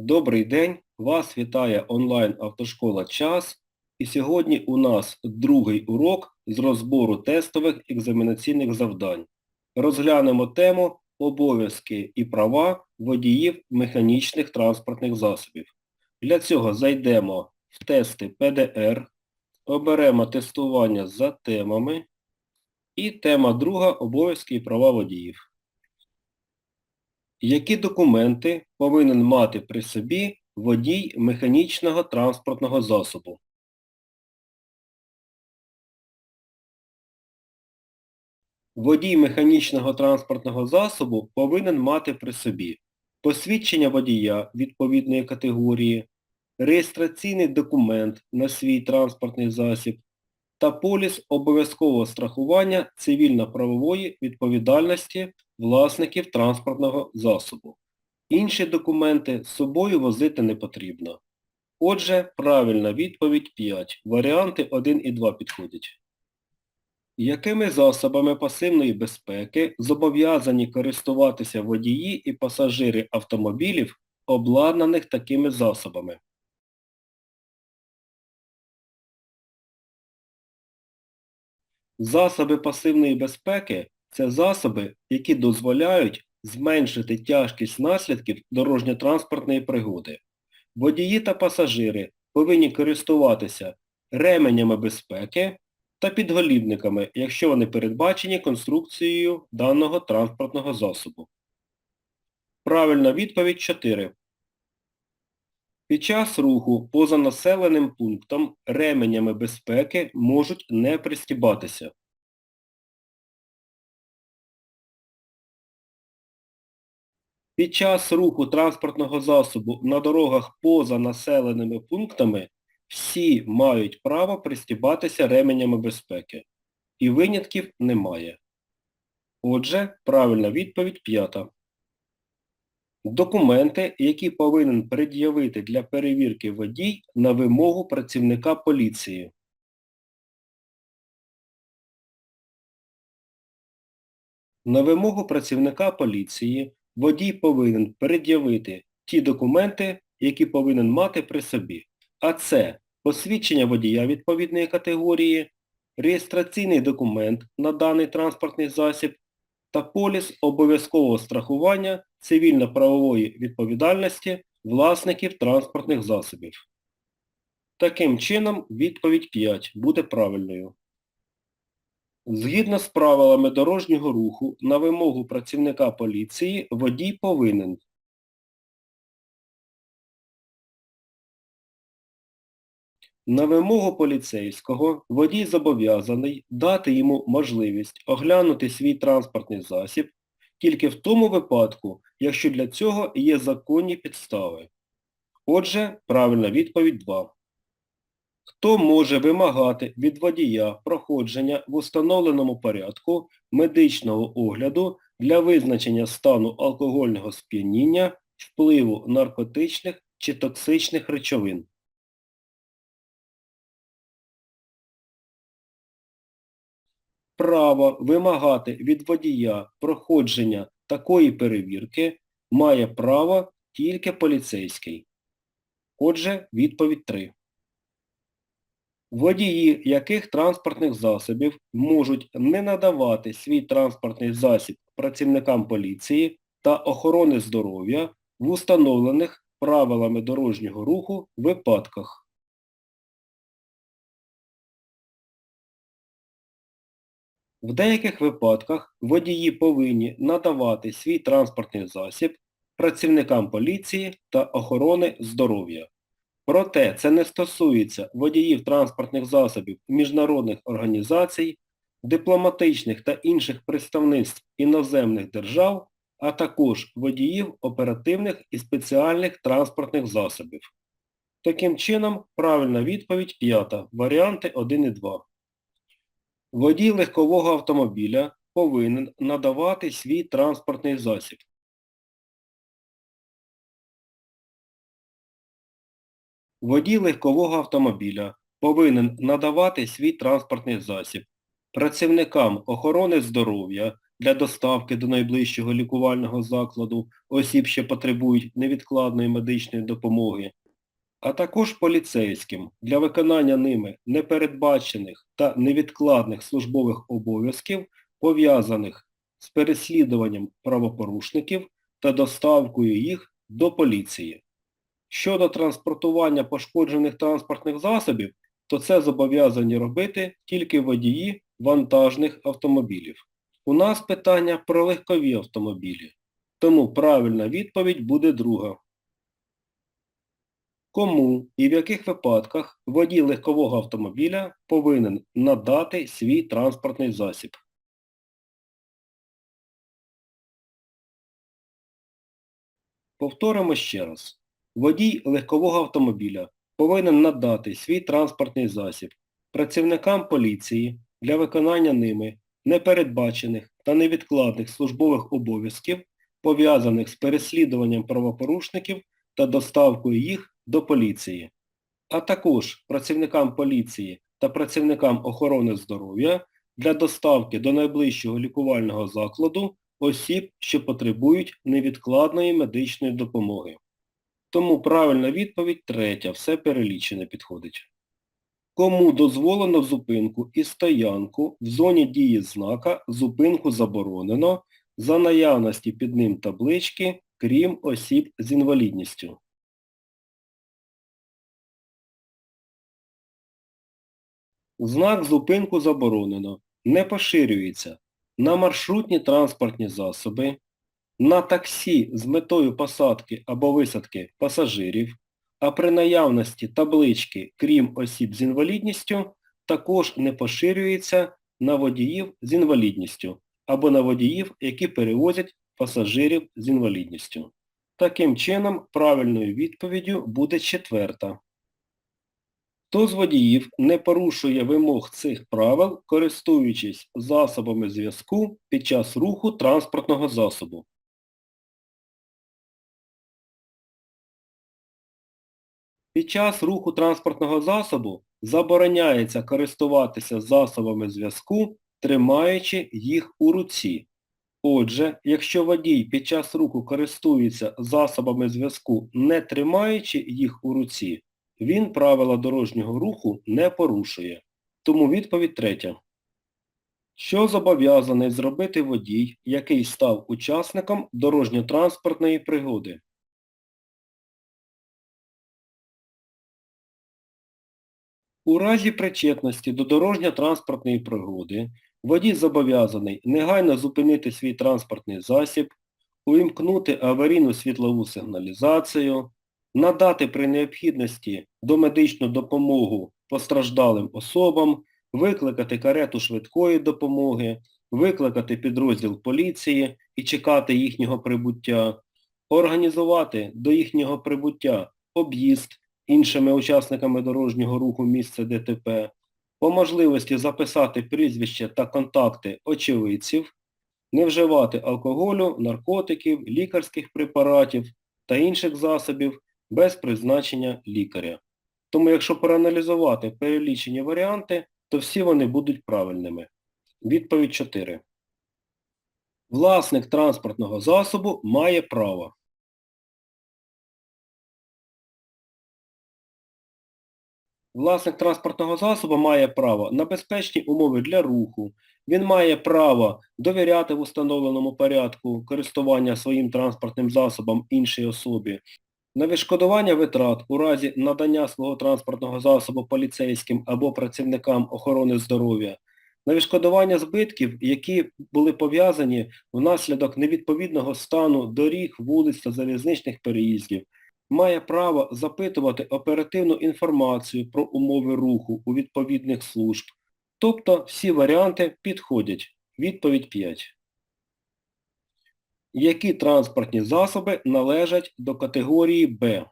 Добрий день! Вас вітає онлайн автошкола час. І сьогодні у нас другий урок з розбору тестових екзаменаційних завдань. Розглянемо тему обов'язки і права водіїв механічних транспортних засобів. Для цього зайдемо в тести ПДР, оберемо тестування за темами і тема друга обов'язки і права водіїв. Які документи повинен мати при собі водій механічного транспортного засобу? Водій механічного транспортного засобу повинен мати при собі посвідчення водія відповідної категорії, реєстраційний документ на свій транспортний засіб та поліс обов'язкового страхування цивільно-правової відповідальності власників транспортного засобу. Інші документи з собою возити не потрібно. Отже, правильна відповідь 5. Варіанти 1 і 2 підходять. Якими засобами пасивної безпеки зобов'язані користуватися водії і пасажири автомобілів, обладнаних такими засобами? Засоби пасивної безпеки – це засоби, які дозволяють зменшити тяжкість наслідків дорожньо-транспортної пригоди. Водії та пасажири повинні користуватися ременями безпеки та підголівниками, якщо вони передбачені конструкцією даного транспортного засобу. Правильна відповідь 4. Під час руху поза населеним пунктом ременями безпеки можуть не пристібатися. Під час руху транспортного засобу на дорогах поза населеними пунктами всі мають право пристібатися ременями безпеки. І винятків немає. Отже, правильна відповідь п'ята. Документи, які повинен пред'явити для перевірки водій на вимогу працівника поліції. На вимогу працівника поліції водій повинен пред'явити ті документи, які повинен мати при собі. А це посвідчення водія відповідної категорії, реєстраційний документ на даний транспортний засіб та поліс обов'язкового страхування цивільно-правової відповідальності власників транспортних засобів. Таким чином, відповідь 5 буде правильною. Згідно з правилами дорожнього руху, на вимогу працівника поліції водій повинен На вимогу поліцейського водій зобов'язаний дати йому можливість оглянути свій транспортний засіб тільки в тому випадку, якщо для цього є законні підстави. Отже, правильна відповідь 2. Хто може вимагати від водія проходження в установленому порядку медичного огляду для визначення стану алкогольного сп'яніння, впливу наркотичних чи токсичних речовин? Право вимагати від водія проходження такої перевірки має право тільки поліцейський. Отже, відповідь 3. Водії яких транспортних засобів можуть не надавати свій транспортний засіб працівникам поліції та охорони здоров'я в установлених правилами дорожнього руху випадках. В деяких випадках водії повинні надавати свій транспортний засіб працівникам поліції та охорони здоров'я. Проте це не стосується водіїв транспортних засобів міжнародних організацій, дипломатичних та інших представництв іноземних держав, а також водіїв оперативних і спеціальних транспортних засобів. Таким чином, правильна відповідь п'ята. Варіанти 1 і 2. Водій легкового автомобіля повинен надавати свій транспортний засіб. Водій легкового автомобіля повинен надавати свій транспортний засіб працівникам охорони здоров'я для доставки до найближчого лікувального закладу осіб, що потребують невідкладної медичної допомоги, а також поліцейським для виконання ними непередбачених та невідкладних службових обов'язків, пов'язаних з переслідуванням правопорушників та доставкою їх до поліції. Щодо транспортування пошкоджених транспортних засобів, то це зобов'язані робити тільки водії вантажних автомобілів. У нас питання про легкові автомобілі, тому правильна відповідь буде друга. Кому і в яких випадках водій легкового автомобіля повинен надати свій транспортний засіб? Повторимо ще раз. Водій легкового автомобіля повинен надати свій транспортний засіб працівникам поліції для виконання ними непередбачених та невідкладних службових обов'язків, пов'язаних з переслідуванням правопорушників та доставкою їх до поліції, а також працівникам поліції та працівникам охорони здоров'я для доставки до найближчого лікувального закладу осіб, що потребують невідкладної медичної допомоги. Тому правильна відповідь третя, все перелічене підходить. Кому дозволено зупинку і стоянку в зоні дії знака «Зупинку заборонено» за наявності під ним таблички, крім осіб з інвалідністю. Знак «Зупинку заборонено» не поширюється на маршрутні транспортні засоби, на таксі з метою посадки або висадки пасажирів, а при наявності таблички, крім осіб з інвалідністю, також не поширюється на водіїв з інвалідністю або на водіїв, які перевозять пасажирів з інвалідністю. Таким чином, правильною відповіддю буде четверта. Хто з водіїв не порушує вимог цих правил, користуючись засобами зв'язку під час руху транспортного засобу? Під час руху транспортного засобу забороняється користуватися засобами зв'язку, тримаючи їх у руці. Отже, якщо водій під час руху користується засобами зв'язку, не тримаючи їх у руці, він правила дорожнього руху не порушує. Тому відповідь третя. Що зобов'язаний зробити водій, який став учасником дорожньо-транспортної пригоди? У разі причетності до дорожньо-транспортної пригоди водій зобов'язаний негайно зупинити свій транспортний засіб, увімкнути аварійну світлову сигналізацію, надати при необхідності домедичну допомогу постраждалим особам, викликати карету швидкої допомоги, викликати підрозділ поліції і чекати їхнього прибуття, організувати до їхнього прибуття об'їзд іншими учасниками дорожнього руху місця ДТП, по можливості записати прізвище та контакти очевидців, не вживати алкоголю, наркотиків, лікарських препаратів та інших засобів без призначення лікаря. Тому якщо проаналізувати перелічені варіанти, то всі вони будуть правильними. Відповідь 4. Власник транспортного засобу має право Власник транспортного засобу має право на безпечні умови для руху, він має право довіряти в установленому порядку користування своїм транспортним засобом іншій особі, на відшкодування витрат у разі надання свого транспортного засобу поліцейським або працівникам охорони здоров'я, на відшкодування збитків, які були пов'язані внаслідок невідповідного стану доріг, вулиць та залізничних переїздів, має право запитувати оперативну інформацію про умови руху у відповідних служб. Тобто всі варіанти підходять. Відповідь 5. Які транспортні засоби належать до категорії Б?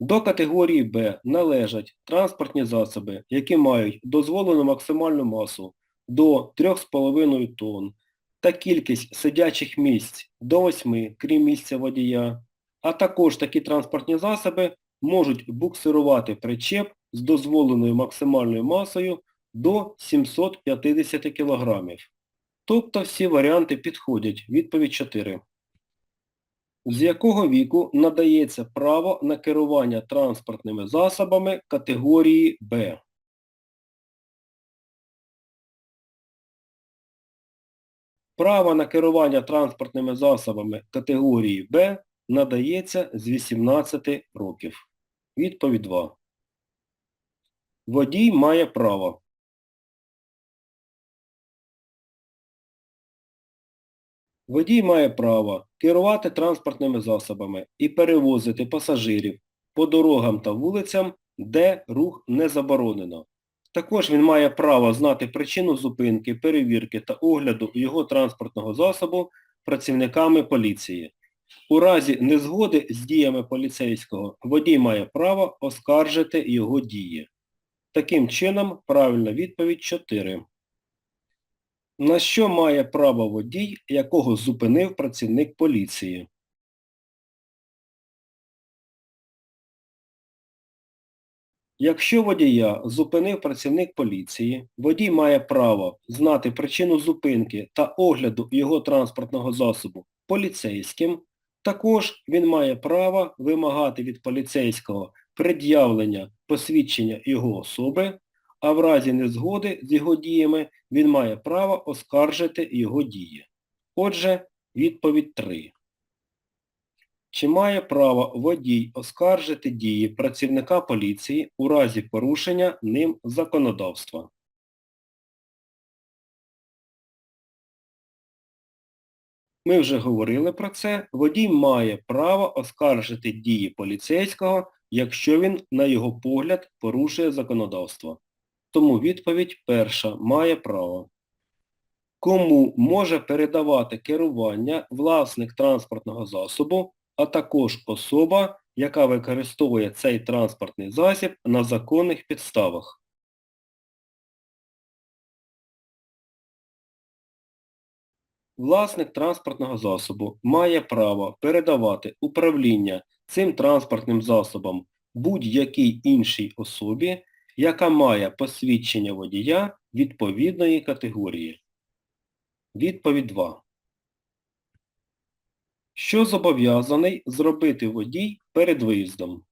До категорії Б належать транспортні засоби, які мають дозволену максимальну масу до 3,5 тонн та кількість сидячих місць до 8, крім місця водія, а також такі транспортні засоби можуть буксирувати причеп з дозволеною максимальною масою до 750 кг. Тобто всі варіанти підходять. Відповідь 4. З якого віку надається право на керування транспортними засобами категорії Б? Право на керування транспортними засобами категорії Б надається з 18 років. Відповідь 2. Водій має право Водій має право керувати транспортними засобами і перевозити пасажирів по дорогам та вулицям, де рух не заборонено. Також він має право знати причину зупинки, перевірки та огляду його транспортного засобу працівниками поліції. У разі незгоди з діями поліцейського водій має право оскаржити його дії. Таким чином, правильна відповідь 4. На що має право водій, якого зупинив працівник поліції? Якщо водія зупинив працівник поліції, водій має право знати причину зупинки та огляду його транспортного засобу поліцейським. Також він має право вимагати від поліцейського пред'явлення посвідчення його особи, а в разі незгоди з його діями він має право оскаржити його дії. Отже, відповідь 3. Чи має право водій оскаржити дії працівника поліції у разі порушення ним законодавства? Ми вже говорили про це. Водій має право оскаржити дії поліцейського, якщо він, на його погляд, порушує законодавство. Тому відповідь перша має право. Кому може передавати керування власник транспортного засобу, а також особа, яка використовує цей транспортний засіб на законних підставах. Власник транспортного засобу має право передавати управління цим транспортним засобом будь-якій іншій особі, яка має посвідчення водія відповідної категорії. Відповідь 2. Що зобов'язаний зробити водій перед виїздом?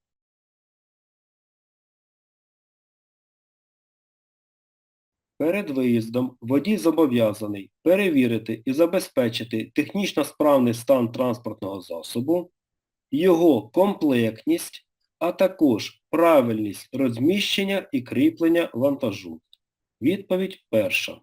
Перед виїздом водій зобов'язаний перевірити і забезпечити технічно справний стан транспортного засобу, його комплектність, а також правильність розміщення і кріплення вантажу. Відповідь перша.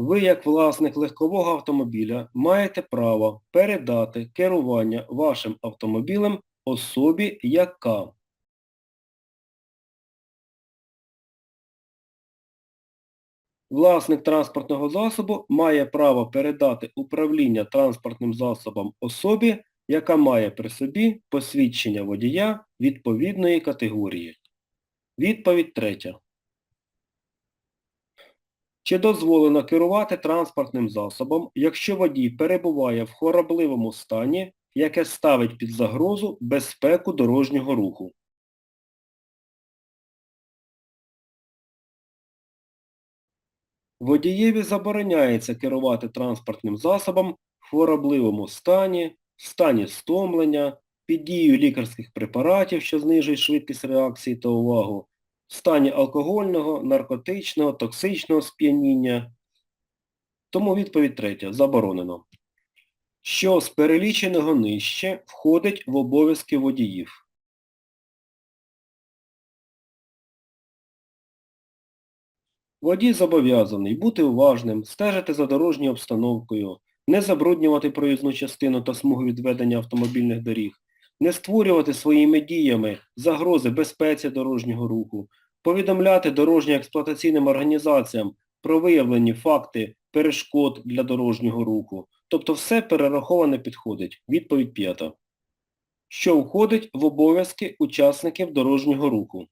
Ви, як власник легкового автомобіля, маєте право передати керування вашим автомобілем особі, яка Власник транспортного засобу має право передати управління транспортним засобом особі, яка має при собі посвідчення водія відповідної категорії. Відповідь третя. Чи дозволено керувати транспортним засобом, якщо водій перебуває в хоробливому стані, яке ставить під загрозу безпеку дорожнього руху? Водієві забороняється керувати транспортним засобом в хворобливому стані, в стані стомлення, під дією лікарських препаратів, що знижують швидкість реакції та увагу, стані алкогольного, наркотичного, токсичного сп'яніння. Тому відповідь третя. Заборонено. Що з переліченого нижче входить в обов'язки водіїв? Водій зобов'язаний бути уважним, стежити за дорожньою обстановкою, не забруднювати проїзну частину та смугу відведення автомобільних доріг, не створювати своїми діями загрози безпеці дорожнього руху, повідомляти дорожньо-експлуатаційним організаціям про виявлені факти перешкод для дорожнього руху. Тобто все перераховане підходить. Відповідь п'ята. Що входить в обов'язки учасників дорожнього руху?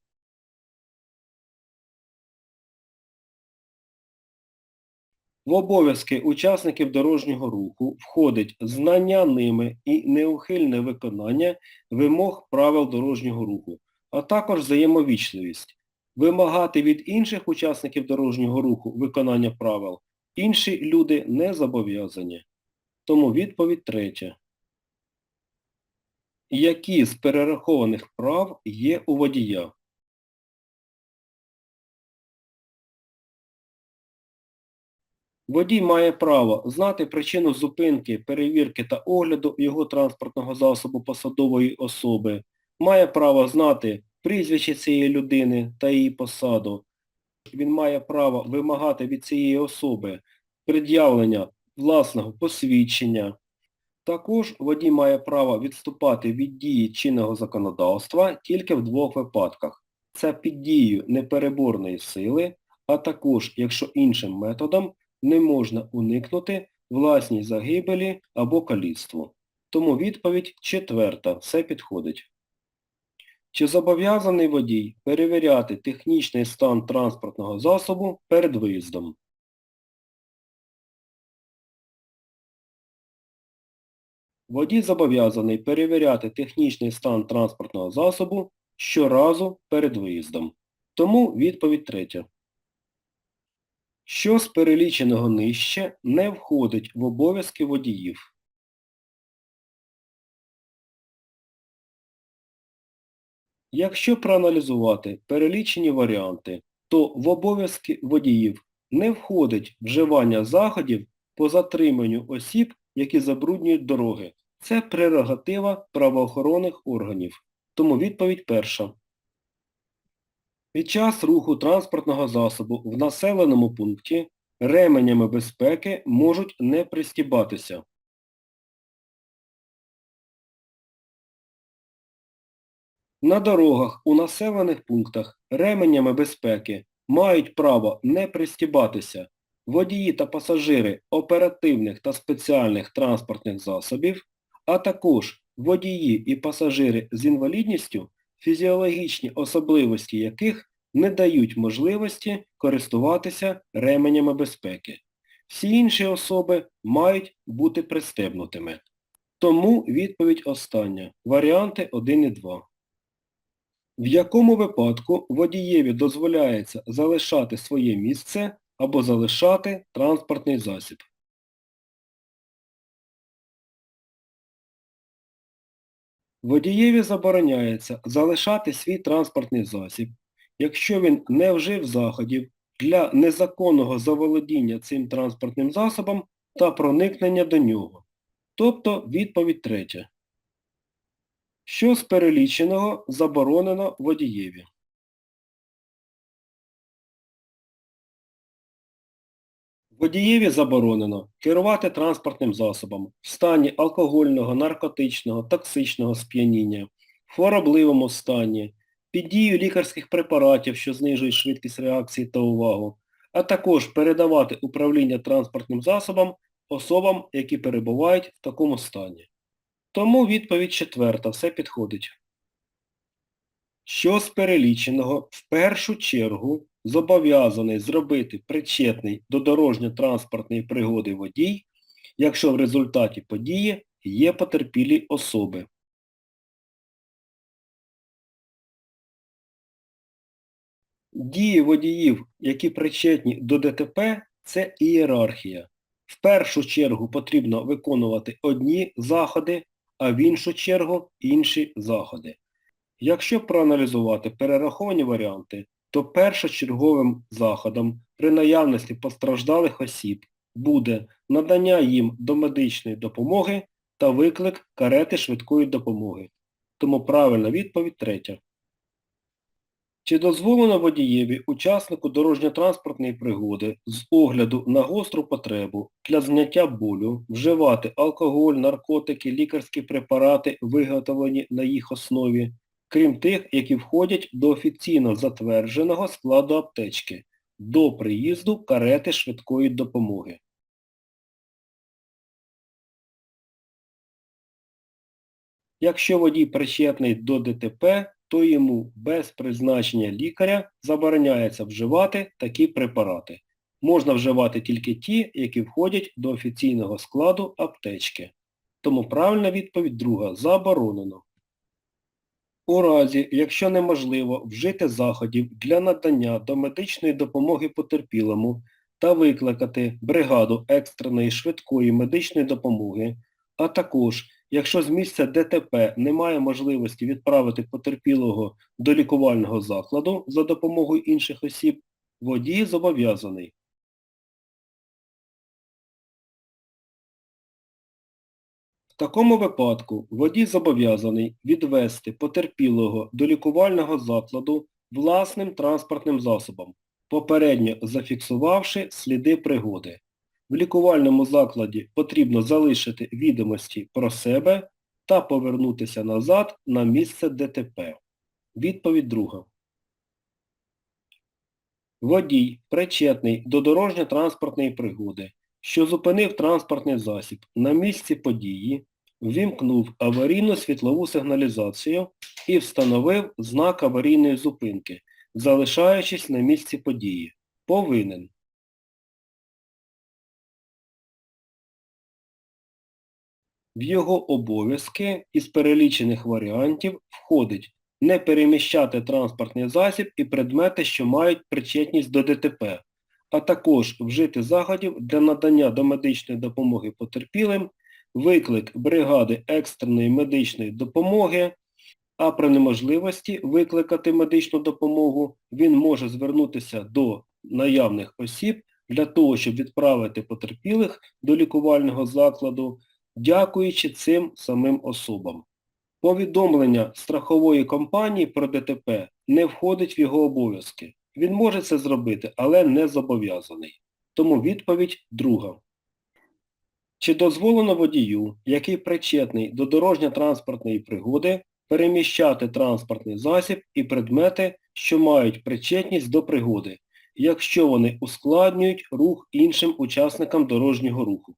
В обов'язки учасників дорожнього руху входить знання ними і неухильне виконання вимог правил дорожнього руху. а також взаємовічливість. Вимагати від інших учасників дорожнього руху виконання правил інші люди не зобов'язані. Тому відповідь третя. Які з перерахованих прав є у водія? Водій має право знати причину зупинки, перевірки та огляду його транспортного засобу посадової особи, має право знати прізвище цієї людини та її посаду. Він має право вимагати від цієї особи пред'явлення власного посвідчення. Також водій має право відступати від дії чинного законодавства тільки в двох випадках. Це під дією непереборної сили, а також, якщо іншим методом не можна уникнути власній загибелі або каліцтву. Тому відповідь четверта. Все підходить. Чи зобов'язаний водій перевіряти технічний стан транспортного засобу перед виїздом? Водій зобов'язаний перевіряти технічний стан транспортного засобу щоразу перед виїздом. Тому відповідь третя. Що з переліченого нижче не входить в обов'язки водіїв? Якщо проаналізувати перелічені варіанти, то в обов'язки водіїв не входить вживання заходів по затриманню осіб, які забруднюють дороги. Це прерогатива правоохоронних органів. Тому відповідь перша. Під час руху транспортного засобу в населеному пункті ременями безпеки можуть не пристібатися. На дорогах у населених пунктах ременями безпеки мають право не пристібатися водії та пасажири оперативних та спеціальних транспортних засобів, а також водії і пасажири з інвалідністю, фізіологічні особливості яких не дають можливості користуватися ременями безпеки. Всі інші особи мають бути пристебнутими. Тому відповідь остання. Варіанти 1 і 2. В якому випадку водієві дозволяється залишати своє місце або залишати транспортний засіб? Водієві забороняється залишати свій транспортний засіб, якщо він не вжив заходів для незаконного заволодіння цим транспортним засобом та проникнення до нього. Тобто відповідь третя. Що з переліченого заборонено водієві? Водієві заборонено керувати транспортним засобом в стані алкогольного, наркотичного, токсичного сп'яніння, в хворобливому стані, під дією лікарських препаратів, що знижують швидкість реакції та увагу, а також передавати управління транспортним засобом особам, які перебувають в такому стані. Тому відповідь четверта, все підходить. Що з переліченого в першу чергу зобов'язаний зробити причетний до дорожньо-транспортної пригоди водій, якщо в результаті події є потерпілі особи. Дії водіїв, які причетні до ДТП, це ієрархія. В першу чергу потрібно виконувати одні заходи, а в іншу чергу інші заходи. Якщо проаналізувати перераховані варіанти, то першочерговим заходом при наявності постраждалих осіб буде надання їм домедичної допомоги та виклик карети швидкої допомоги. Тому правильна відповідь третя. Чи дозволено водієві учаснику дорожньо-транспортної пригоди з огляду на гостру потребу для зняття болю вживати алкоголь, наркотики, лікарські препарати, виготовлені на їх основі, крім тих, які входять до офіційно затвердженого складу аптечки, до приїзду карети швидкої допомоги? Якщо водій причетний до ДТП, то йому без призначення лікаря забороняється вживати такі препарати. Можна вживати тільки ті, які входять до офіційного складу аптечки. Тому правильна відповідь друга – заборонено. У разі, якщо неможливо вжити заходів для надання домедичної допомоги потерпілому та викликати бригаду екстреної швидкої медичної допомоги, а також, якщо з місця ДТП немає можливості відправити потерпілого до лікувального закладу за допомогою інших осіб, водій зобов'язаний В такому випадку водій зобов'язаний відвести потерпілого до лікувального закладу власним транспортним засобом, попередньо зафіксувавши сліди пригоди. В лікувальному закладі потрібно залишити відомості про себе та повернутися назад на місце ДТП. Відповідь друга. Водій, причетний до дорожньо-транспортної пригоди, що зупинив транспортний засіб на місці події, ввімкнув аварійну світлову сигналізацію і встановив знак аварійної зупинки, залишаючись на місці події. Повинен. В його обов'язки із перелічених варіантів входить не переміщати транспортний засіб і предмети, що мають причетність до ДТП, а також вжити заходів для надання домедичної допомоги потерпілим, виклик бригади екстреної медичної допомоги, а при неможливості викликати медичну допомогу він може звернутися до наявних осіб для того, щоб відправити потерпілих до лікувального закладу, дякуючи цим самим особам. Повідомлення страхової компанії про ДТП не входить в його обов'язки. Він може це зробити, але не зобов'язаний. Тому відповідь друга. Чи дозволено водію, який причетний до дорожньо-транспортної пригоди, переміщати транспортний засіб і предмети, що мають причетність до пригоди, якщо вони ускладнюють рух іншим учасникам дорожнього руху?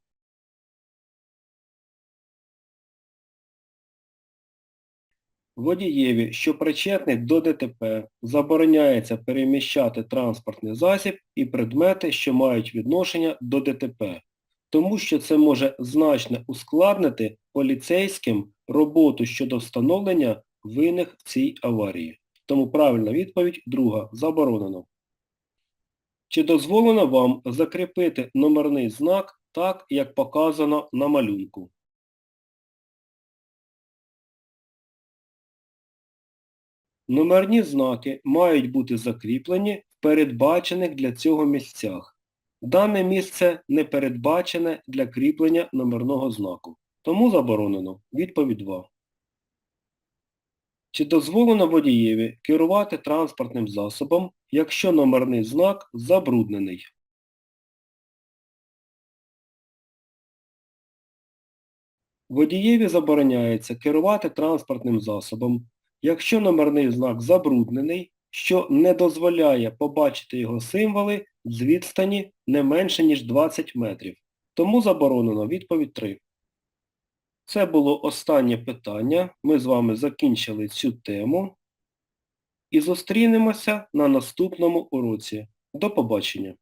Водієві, що причетний до ДТП, забороняється переміщати транспортний засіб і предмети, що мають відношення до ДТП, тому що це може значно ускладнити поліцейським роботу щодо встановлення винних в цій аварії. Тому правильна відповідь друга. Заборонено. Чи дозволено вам закріпити номерний знак так, як показано на малюнку? Номерні знаки мають бути закріплені в передбачених для цього місцях. Дане місце не передбачене для кріплення номерного знаку. Тому заборонено. Відповідь 2. Чи дозволено водієві керувати транспортним засобом, якщо номерний знак забруднений? Водієві забороняється керувати транспортним засобом, якщо номерний знак забруднений, що не дозволяє побачити його символи з відстані не менше, ніж 20 метрів. Тому заборонено відповідь 3. Це було останнє питання. Ми з вами закінчили цю тему і зустрінемося на наступному уроці. До побачення!